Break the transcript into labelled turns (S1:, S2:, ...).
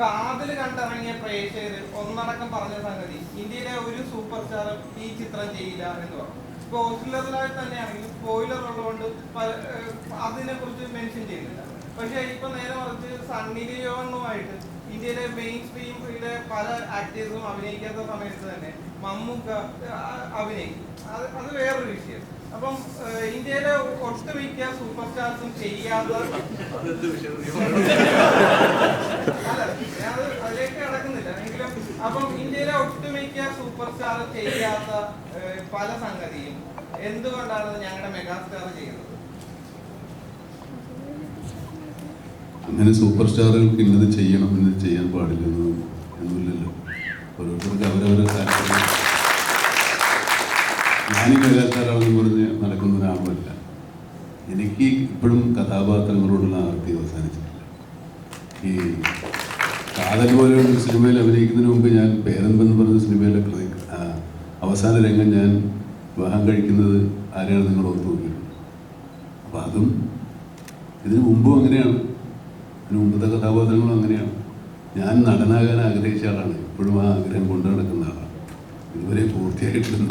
S1: കാതിൽ കണ്ടിറങ്ങിയ പ്രേക്ഷകര് ഒന്നടക്കം പറഞ്ഞ സംഗതി ഇന്ത്യയിലെ ഒരു സൂപ്പർ സ്റ്റാർ ഈ ചിത്രം ചെയ്യില്ല എന്ന് പറഞ്ഞു. ഇപ്പൊ ഓസ്ട്രേലിയത്തിലായി തന്നെയാണെങ്കിലും സ്പോയിലർ ഉള്ളതുകൊണ്ട് അതിനെ കുറിച്ച് മെൻഷൻ ചെയ്യുന്നില്ല. പക്ഷെ ഇപ്പൊ നേരെ മറിച്ച് സണ്ണി ലിയോണുമായിട്ട് ഇന്ത്യയിലെ മെയിൻ സ്ട്രീമിലെ പല ആക്ടേഴ്സും അഭിനയിക്കാത്ത സമയത്ത് തന്നെ മമ്മൂക്ക അഭിനയിക്കും. അത് അത് വേറൊരു വിഷയം. അപ്പം ഇന്ത്യയിലെ ഒട്ടുമിക്ക സൂപ്പർ സ്റ്റാർസും ചെയ്യാത്ത അപ്പം ഇന്ത്യയിലെ ഒട്ടുമിക്ക സൂപ്പർ സ്റ്റാർ ചെയ്യാത്ത പല സംഗതിയും എന്തുകൊണ്ടാണ് ഞങ്ങളുടെ മെഗാസ്റ്റാർ ചെയ്യുന്നത്?
S2: അങ്ങനെ സൂപ്പർ സ്റ്റാറുകൾക്ക് ഇന്നത് ചെയ്യണം ഇന്നത് ചെയ്യാൻ പാടില്ല എന്ന് ഒന്നുമില്ലല്ലോ. ഓരോരുത്തർക്ക് അവരവരെ താല്പര്യം ഞാനീ മെഗാസ്റ്റാറാണെന്ന് പറഞ്ഞ് നടക്കുന്ന ഒരാളുമല്ല. എനിക്ക് ഇപ്പോഴും കഥാപാത്രങ്ങളോടുള്ള ആർത്തി അവസാനിച്ചിട്ടില്ല. ഈ കാതൽ പോലെയുള്ള സിനിമയിൽ അഭിനയിക്കുന്നതിന് മുമ്പ് ഞാൻ പേരൻപെന്ന് പറഞ്ഞ സിനിമയിലെ പ്രതി- അവസാന രംഗം ഞാൻ വിവാഹം കഴിക്കുന്നത് ആരെയാണ് നിങ്ങൾ ഓർത്ത് നോക്കിയിട്ടുണ്ട്? അപ്പം അതും ഇതിനു മുമ്പും അങ്ങനെയാണ്. അതിന് മുമ്പത്തെ കഥാപാത്രങ്ങളും അങ്ങനെയാണ്. ഞാൻ നടനാകാൻ ആഗ്രഹിച്ച ആളാണ്. ഇപ്പോഴും ആ ആഗ്രഹം കൊണ്ടു നടക്കുന്ന ആളാണ്. ഇതുവരെ പൂർത്തിയായിട്ടില്ല.